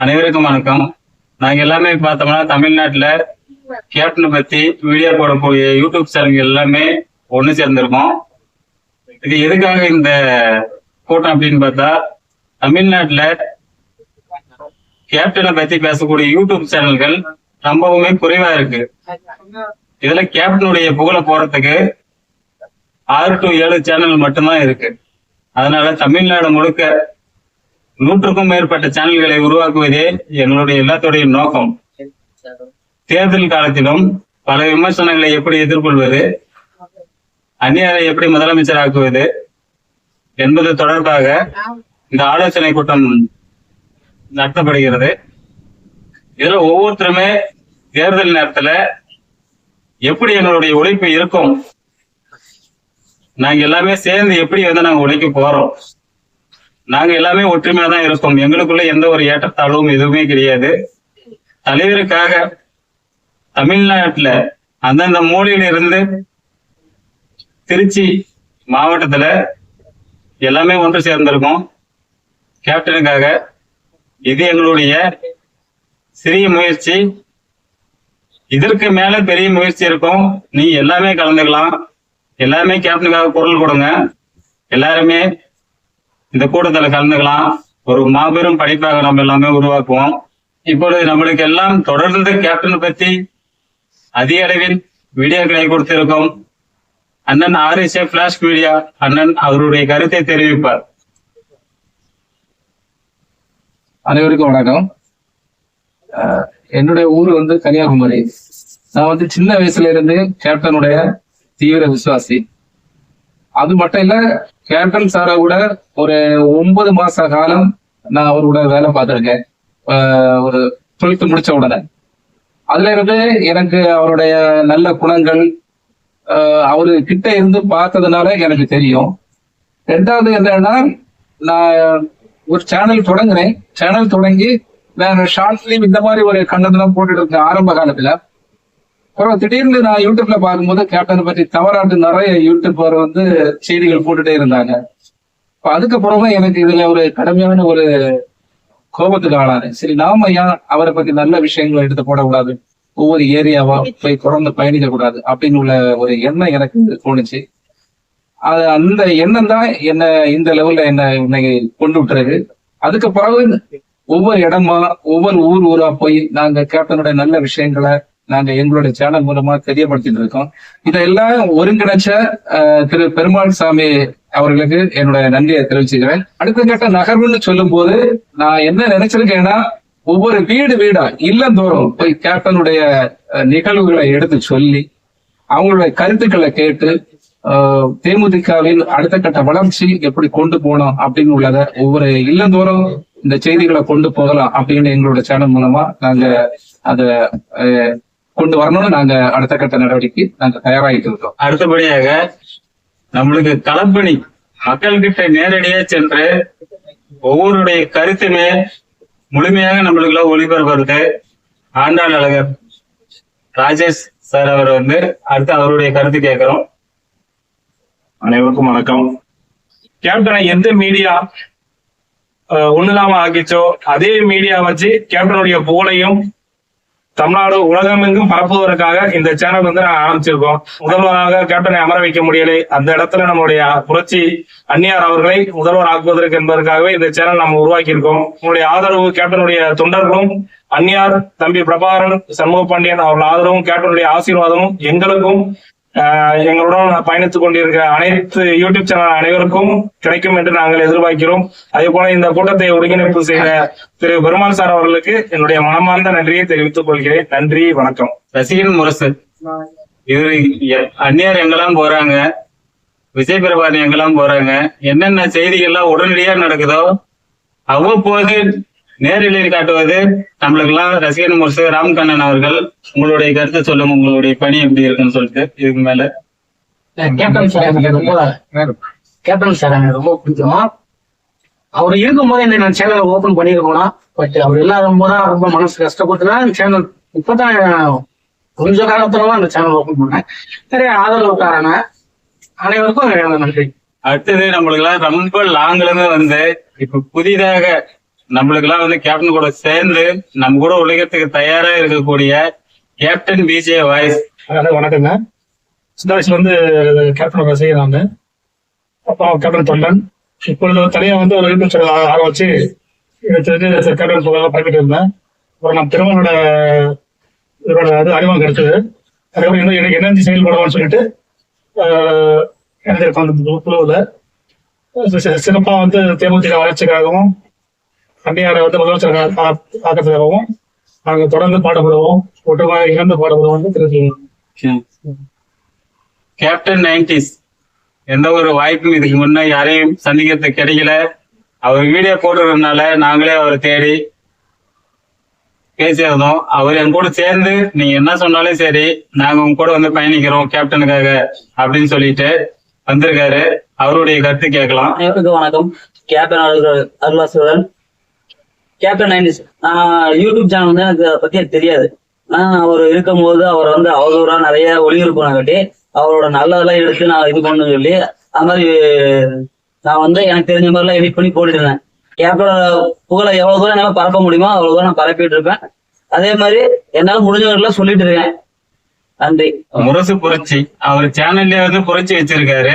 அனைவருக்கும் வணக்கம். நாங்க எல்லாமே பார்த்தோம்னா தமிழ்நாட்டுல கேப்டனை பத்தி வீடியோ போடக்கூடிய யூடியூப் சேனல் எல்லாமே ஒண்ணு சேர்ந்திருக்கோம். இது எதுக்காக இந்த கூட்டம் அப்படின்னு பார்த்தா தமிழ்நாட்டுல கேப்டனை பத்தி பேசக்கூடிய யூடியூப் சேனல்கள் ரொம்பவுமே குறைவா இருக்கு. இதுல கேப்டனுடைய புகழ போறதுக்கு ஆறு டு ஏழு சேனல் மட்டும்தான் இருக்கு. அதனால தமிழ்நாடு முழுக்க நூற்றுக்கும் மேற்பட்ட சேனல்களை உருவாக்குவதே எங்களுடைய எல்லாத்துடைய நோக்கம். தேர்தல் காலத்திலும் பல விமர்சனங்களை எப்படி எதிர்கொள்வது அந்நியரை எப்படி முதலமைச்சர் ஆக்குவது என்பது தொடர்பாக இந்த ஆலோசனை கூட்டம் நடத்தப்படுகிறது. இதுல ஒவ்வொருத்தருமே தேர்தல் நேரத்துல எப்படி எங்களுடைய உழைப்பு இருக்கும் நாங்க எல்லாமே சேர்ந்து எப்படி வந்து நாங்க உழைக்க போறோம் நாங்க எல்லாமே ஒற்றுமையா தான் இருக்கோம். எங்களுக்குள்ள எந்த ஒரு ஏற்றத்தாழ்வும் எதுவுமே கிடையாது. தலைவருக்காக தமிழ்நாட்டுல அந்தந்த மூலையில இருந்து திருச்சி மாவட்டத்துல எல்லாமே ஒன்று சேர்ந்திருக்கோம். கேப்டனுக்காக இது எங்களுடைய சிறிய முயற்சி. இதற்கு மேல பெரிய முயற்சி இருக்கும். நீ எல்லாமே கலந்துக்கலாம். எல்லாமே கேப்டனுக்காக குரல் கொடுங்க. எல்லாருமே இந்த கூட்டத்துல கலந்துக்கலாம் ஒரு மாபெரும் படிப்பாக நம்ம எல்லாமே உருவாக்குவோம். இப்பொழுது நம்மளுக்கு எல்லாம் தொடர்ந்து கேப்டன் பத்தி அதிக அளவில் வீடியோக்களை கொடுத்திருக்கோம். அண்ணன் ஆர்எஸ்ஏ பிளாஷ் மீடியா அண்ணன் அவருடைய கருத்தை தெரிவிப்பார். அனைவருக்கும் வணக்கம். அஹ் என்னுடைய ஊர் வந்து கன்னியாகுமரி. நான் வந்து சின்ன வயசுல இருந்து கேப்டனுடைய தீவிர விசுவாசி. அது மட்டும் இல்ல கேப்டன் சாரை கூட ஒரு ஒன்பது மாச காலம் நான் அவரோட வேலை பார்த்துருக்கேன். ஒரு தொழித்து முடிச்ச உடனே. அதுல இருந்து எனக்கு அவருடைய நல்ல குணங்கள் அவரு கிட்ட இருந்து பார்த்ததுனால எனக்கு தெரியும். ரெண்டாவது என்னன்னா நான் ஒரு சேனல் தொடங்குறேன். சேனல் தொடங்கி நான் ஷார்ட் ஃபிலிம் இந்த மாதிரி ஒரு கண்டனம் போட்டுட்டு இருக்கேன் ஆரம்ப காலத்துல அப்புறம் திடீர்னு நான் யூடியூப்ல பார்க்கும்போது கேப்டனை பற்றி தவறாட்டு நிறைய யூடியூபர் வந்து செய்திகள் போட்டுட்டே இருந்தாங்க. அப்ப அதுக்கப்புறமா எனக்கு இதுல ஒரு கடுமையான ஒரு கோபத்துக்கு ஆளாரு சரி நாம ஏன் அவரை பத்தி நல்ல விஷயங்களை எடுத்து போடக்கூடாது? ஒவ்வொரு ஏரியாவா போய் தொடர்ந்து பயணிக்க கூடாது அப்படின்னு உள்ள ஒரு எண்ணம் எனக்கு தோணுச்சு. அது அந்த எண்ணம் தான் என்ன இந்த லெவல்ல என்ன இன்னைக்கு கொண்டு விட்டுறது அதுக்கு பிறகு ஒவ்வொரு இடமா ஒவ்வொரு ஊர் ஊரா போய் நாங்க கேப்டனுடைய நல்ல விஷயங்களை நாங்க எங்களுடைய சேனல் மூலமா தெரியப்படுத்திட்டு இருக்கோம். இதெல்லாம் ஒருங்கிணைச்ச அஹ், திரு பெருமாள் சாமி அவர்களுக்கு என்னுடைய நன்றியை தெரிவிச்சுக்கிறேன். அடுத்த கட்ட நகர்வுன்னு சொல்லும் போது நான் என்ன நினைச்சிருக்கேன்னா ஒவ்வொரு வீடு வீடா இல்லந்தோறும் போய் கேப்டனுடைய நிகழ்வுகளை எடுத்து சொல்லி அவங்களுடைய கருத்துக்களை கேட்டு ஆஹ், தேமுதிகவின் அடுத்த கட்ட வளர்ச்சி எப்படி கொண்டு போனோம் அப்படின்னு உள்ளத ஒவ்வொரு இல்லந்தோறும் இந்த செய்திகளை கொண்டு போகலாம் அப்படின்னு எங்களோட சேனல் மூலமா நாங்க அத கொண்டு வரணும்னு நாங்க அடுத்த கட்ட நடவடிக்கை நாங்க தயாராகிட்டு இருக்கோம். அடுத்தபடியாக நம்மளுக்கு களப்பணி மக்கள்கிட்ட நேரடியா சென்று ஒவ்வொருடைய கருத்துமே முழுமையாக நம்மளுக்குள்ள ஒளிபரப்புறது ஆண்டாள் அழகர் ராஜேஷ் சார் அவர் வந்து அடுத்து அவருடைய கருத்து கேட்கிறோம். அனைவருக்கும் வணக்கம். கேப்டனை எந்த மீடியா ஒண்ணுலாம ஆக்கிச்சோ அதே மீடியா வச்சு கேப்டனுடைய புகழையும் தமிழ்நாடு உலகமெங்கும் பரப்புவதற்காக இந்த சேனல் வந்து நாங்க ஆரம்பிச்சிருக்கோம். முதல்வராக கேப்டனை அமர வைக்க முடியலை. அந்த இடத்துல நம்மளுடைய புரட்சி அந்நியார் அவர்களை முதல்வர் ஆக்குவதற்கு என்பதற்காகவே இந்த சேனல் நம்ம உருவாக்கி இருக்கோம் உங்களுடைய ஆதரவு கேப்டனுடைய தொண்டர்களும் அந்நியார் தம்பி பிரபாகரன் சண்முக பாண்டியன் அவர்கள் ஆதரவும் கேப்டனுடைய ஆசீர்வாதமும் எங்களுக்கும் எங்களுடன் பயணித்துக் கொண்டிருக்கிற அனைத்து யூடியூப் சேனல் அனைவருக்கும் கிடைக்கும் என்று நாங்கள் எதிர்பார்க்கிறோம். அதே போல இந்த கூட்டத்தை ஒருங்கிணைப்பு செய்த திரு பெருமாள் சார் அவர்களுக்கு என்னுடைய மனமார்ந்த நன்றியை தெரிவித்துக் கொள்கிறேன். நன்றி வணக்கம். ரசிகன் முரசு. இது அந்நியார் எங்கெல்லாம் போறாங்க? விஜய் பிரபாதி எங்கெல்லாம் போறாங்க? என்னென்ன செய்திகள்லாம் உடனடியா நடக்குதோ அவ்வப்போது நேரில் காட்டுவது நம்மளுக்கெல்லாம் ரசிகன் முரசு ராம்கண்ணன் அவர்கள் உங்களுடைய கருத்தை சொல்லுங்க உங்களுடைய பணி எப்படி இருக்குன்னு சொல்லிட்டு இதுக்கு மேல. கேப்டன் சார் எனக்கு ரொம்ப கேப்டன் சார் எனக்கு ரொம்ப பிடிக்கும். அவர் இருக்கும்போது இந்த நான் சேனல் ஓபன் பண்ணிருக்கணும் பட் அவர் இல்லாத போது ரொம்ப மனசு கஷ்டப்பட்டுதான் இந்த சேனல் இப்பதான் கொஞ்ச காலத்துல அந்த சேனல் ஓபன் பண்ணேன். நிறைய ஆதரவு காரண அனைவருக்கும் நன்றி. அடுத்தது நம்மளுக்கெல்லாம் ரொம்ப லாங்ல இருந்து வந்து இப்ப புதிதாக நம்மளுக்கு எல்லாம் வந்து கேப்டன் கூட சேர்ந்து நம்ம கூட உழைக்கிறதுக்கு தயாரா இருக்கக்கூடிய கேப்டன் பிஜே வாய்ஸ் அதாவது வணக்கங்க சின்ன வயசுல வந்து கேப்டன் ரசிகர் நான். அப்புறம் கேப்டன் தொண்டன். இப்பொழுது தனியா வந்து ஒரு யூடியூப் ஆக வச்சு தெரிஞ்சு கேப்டன் புகழ பண்ணிட்டு இருந்தேன். அப்புறம் நம்ம திருமணோட இதோட அது அறிமுகம் கிடைச்சது. அதுக்கப்புறம் இன்னும் எனக்கு என்ன செயல்படுவான்னு சொல்லிட்டு இணைஞ்சிருக்கோம் அந்த குழுவில் சிறப்பாக வந்து தேமுதிக வளர்ச்சிக்காகவும் அந்நியாரை வந்து முதலமைச்சர் ஆக்கிறதுக்காகவும் நாங்கள் தொடர்ந்து பாடுபடுவோம் ஒட்டுமாக இழந்து பாடுபடுவோம் தெரிவிச்சுக்கிறோம் கேப்டன் நைன்டிஸ் எந்த ஒரு வாய்ப்பும் இதுக்கு முன்ன யாரையும் சந்திக்கிறதுக்கு கிடைக்கல. அவர் வீடியோ போட்டுறதுனால நாங்களே அவரை தேடி பேசியிருந்தோம். அவர் என் கூட சேர்ந்து நீங்க என்ன சொன்னாலும் சரி நாங்க உங்க கூட வந்து பயணிக்கிறோம் கேப்டனுக்காக அப்படின்னு சொல்லிட்டு வந்திருக்காரு. அவருடைய கருத்து கேட்கலாம். வணக்கம். Captain Arul Arulasuran captain nineties YouTube channel வந்து எனக்கு அதை பத்தி தெரியாது. நான் அவர் இருக்கும்போது அவர் வந்து அவதூறா நிறைய ஒளிபரப்பு கட்டி அவரோட நல்லதெல்லாம் எடுத்து நான் இது பண்ணு சொல்லி அது மாதிரி நான் வந்து எனக்கு தெரிஞ்ச மாதிரிலாம் எடிட் பண்ணி போட்டுட்டு இருந்தேன். கேப்டன் புகழை எவ்வளவு தூரம் என்னால பரப்ப முடியுமோ அவ்வளவு தூரம் நான் பரப்பிட்டு இருப்பேன். அதே மாதிரி என்னால முடிஞ்சவர்கள்லாம் சொல்லிட்டு இருக்கேன். நன்றி. முரசு புரட்சி. அவர் சேனல்ல வந்து புரட்சி வச்சிருக்காரு.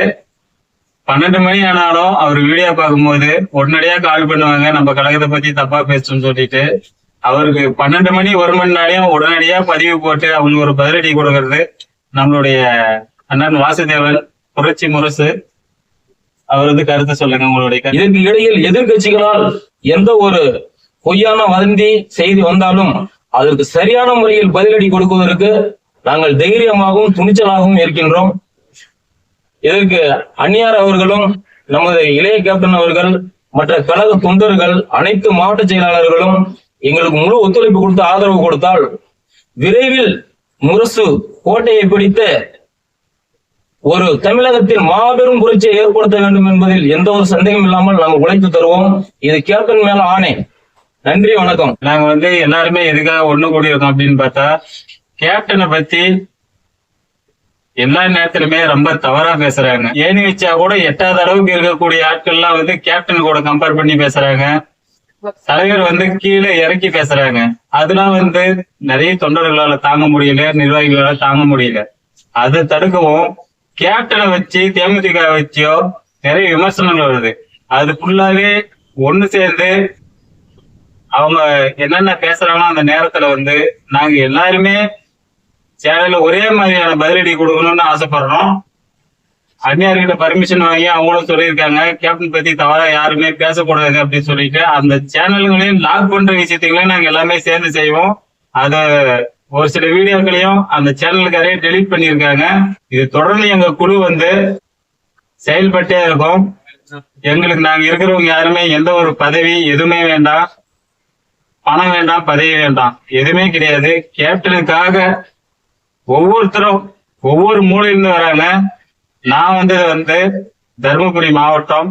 பன்னெண்டு மணி ஆனாலும் அவர் வீடியோ பார்க்கும்போது உடனடியா கால் பண்ணுவாங்க நம்ம கழகத்தை பத்தி தப்பா பேசணும்னு சொல்லிட்டு. அவருக்கு பன்னெண்டு மணி ஒரு மணி நாளையும் உடனடியா பதிவு போட்டு அவங்களுக்கு ஒரு பதிலடி கொடுக்கறது நம்மளுடைய அண்ணன் வாசுதேவன் புரட்சி முரசு. அவரது கருத்தை சொல்லுங்க உங்களுடைய கருத்து. இதற்கு இடையில் எதிர்க்கட்சிகளால் எந்த ஒரு பொய்யான வதந்தி செய்தி வந்தாலும் அதற்கு சரியான முறையில் பதிலடி கொடுப்பதற்கு நாங்கள் தைரியமாகவும் துணிச்சலாகவும் இருக்கின்றோம். இதற்கு அந்நியார் அவர்களும் நமது இளைய கேப்டன் அவர்கள் மற்ற கழக தொண்டர்கள் அனைத்து மாவட்ட செயலாளர்களும் எங்களுக்கு முழு ஒத்துழைப்பு கொடுத்து ஆதரவு கொடுத்தால் விரைவில் முரசு கோட்டையை பிடித்து ஒரு தமிழகத்தில் மாபெரும் புரட்சியை ஏற்படுத்த வேண்டும் என்பதில் எந்த ஒரு சந்தேகம் இல்லாமல் நாங்கள் உழைத்து தருவோம். இது கேப்டன் மேல ஆணை. நன்றி வணக்கம். நாங்க வந்து எல்லாருமே எதுக்காக ஒண்ணு கூடியிருக்கோம் அப்படின்னு பார்த்தா கேப்டனை பத்தி எல்லா நேரத்திலுமே ரொம்ப தவறா பேசுறாங்க. ஏணி வச்சா கூட எட்டாவது அளவுக்கு இருக்கக்கூடிய ஆட்கள்லாம் வந்து கேப்டன் கூட கம்பேர் பண்ணி பேசுறாங்க. தலைவர் வந்து கீழே இறக்கி பேசுறாங்க. அதெல்லாம் வந்து நிறைய தொண்டர்களால தாங்க முடியல நிர்வாகிகளால தாங்க முடியல. அதை தடுக்கவும் கேப்டனை வச்சு தேமுதிக வச்சோ நிறைய விமர்சனங்கள் வருது. அது ஃபுல்லாவே ஒண்ணு சேர்ந்து அவங்க என்னென்ன பேசுறாங்களோ அந்த நேரத்துல வந்து நாங்க எல்லாருமே சேனல்ல ஒரே மாதிரியான பதிலடி கொடுக்கணும்னு ஆசைப்படுறோம். அந்நியார்கிட்ட பர்மிஷன் வாங்கி அவங்களும் சொல்லியிருக்காங்க. கேப்டன் பத்தி தவிர யாருமே பேசக்கூடாது அப்படின்னு சொல்லிட்டு அந்த சேனல்களையும் லாக் பண்ற விஷயத்தையும் நாங்க எல்லாமே சேர்ந்து செய்வோம். அத ஒரு சில வீடியோக்களையும் அந்த சேனலுக்காரே டெலீட் பண்ணியிருக்காங்க. இது தொடர்ந்து எங்க குழு வந்து செயல்பட்டே இருக்கும். எங்களுக்கு நாங்க இருக்கிறவங்க யாருமே எந்த ஒரு பதவி எதுவுமே வேண்டாம். பணம் வேண்டாம் பதவி வேண்டாம். எதுவுமே கிடையாது. கேப்டனுக்காக ஒவ்வொருத்தரும் ஒவ்வொரு மூலையிலிருந்து வராங்க. நான் வந்தது வந்து தருமபுரி மாவட்டம்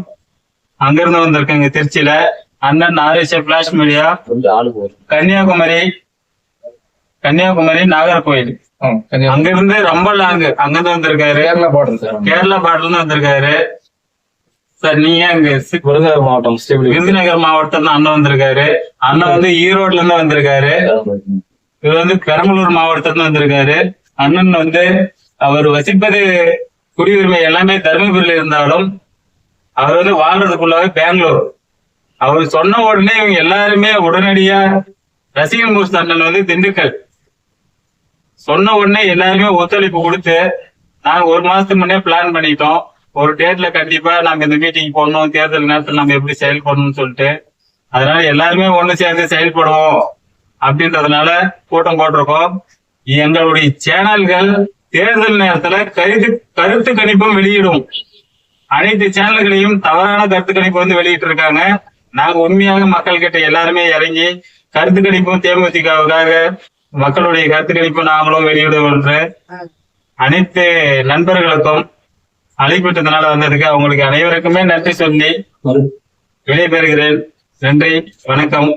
அங்கிருந்து வந்திருக்கேங்க திருச்சியில. அண்ணன் R S flash media Kanyakumari Kanyakumari Nagercoil. அங்கிருந்து ரொம்ப லாங் அங்கிருந்து வந்திருக்காரு. கேரளா பார்டர் சார் கேரளா பாட்டில இருந்து வந்திருக்காரு. சார் நீங்க அங்க விருதுநகர் மாவட்டம் விருதுநகர் மாவட்டம் தான் அண்ணன் வந்திருக்காரு. அண்ணன் வந்து ஈரோட்ல இருந்து வந்திருக்காரு. இவர் வந்து பெரம்பலூர் மாவட்டத்துல இருந்து வந்திருக்காரு. அண்ணன் வந்து அவர் வசிப்பது குடியுரிமை எல்லாமே தர்மபுரியில் இருந்தாலும் அவர் வந்து வாழ்றதுக்குள்ளாவே பெங்களூர். அவர் சொன்ன உடனே இவங்க எல்லாருமே உடனடியா ரசிகன் மூர்த்தி அண்ணன் வந்து திண்டுக்கல். சொன்ன உடனே எல்லாருமே ஒத்துழைப்பு கொடுத்து நாங்க ஒரு மாசத்துக்கு முன்னே பிளான் பண்ணிட்டோம். ஒரு டேட்ல கண்டிப்பா நாங்க இந்த மீட்டிங் போடணும் தேர்தல் நேரத்தில் நம்ம எப்படி செயல்படணும்னு சொல்லிட்டு. அதனால எல்லாருமே ஒண்ணு சேர்ந்து செயல்படுவோம் அப்படின்றதுனால கூட்டம் போட்டிருக்கோம். எங்களுடைய சேனல்கள் தேர்தல் நேரத்துல கருத்து கருத்து கணிப்பும் வெளியிடும். அனைத்து சேனல்களையும் தவறான கருத்து கணிப்பு வந்து வெளியிட்டு இருக்காங்க நாங்க உண்மையாக மக்கள் கிட்ட எல்லாருமே இறங்கி கருத்து கணிப்பும் தேமுதிகவுக்காக மக்களுடைய கருத்து கணிப்பு நாங்களும் வெளியிடுவோம் என்று அனைத்து நண்பர்களுக்கும் அழைப்பிட்டதுனால வந்ததுக்கு அவங்களுக்கு அனைவருக்குமே நன்றி சொல்லி விடைபெறுகிறேன். நன்றி. வணக்கம்.